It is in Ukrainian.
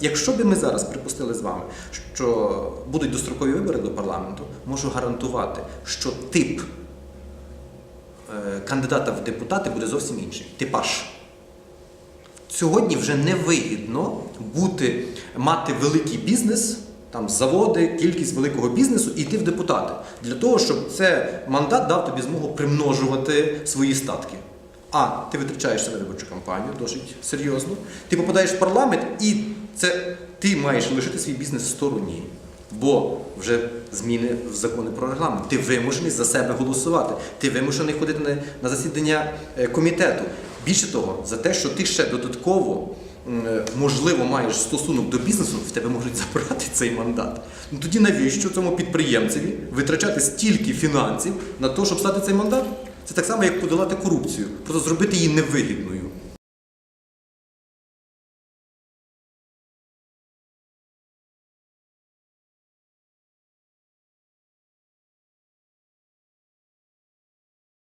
Якщо би ми зараз припустили з вами, що будуть дострокові вибори до парламенту, можу гарантувати, що тип е, кандидата в депутати буде зовсім інший. Типаж. Сьогодні вже невигідно бути, мати великий бізнес, там заводи, кількість великого бізнесу і йти в депутати для того, щоб це мандат дав тобі змогу примножувати свої статки. А ти витрачаєшся на виборчу кампанію досить серйозно. Ти попадаєш в парламент, і це ти маєш лишити свій бізнес в стороні. Бо вже зміни в закони про регламент. Ти вимушений за себе голосувати. Ти вимушений ходити на, засідання е, комітету. Більше того, за те, що ти ще додатково е, можливо маєш стосунок до бізнесу, в тебе можуть забрати цей мандат. Ну тоді навіщо цьому підприємцеві витрачати стільки фінансів на те, щоб стати цей мандат? Це так само, як подолати корупцію, просто зробити її невигідною.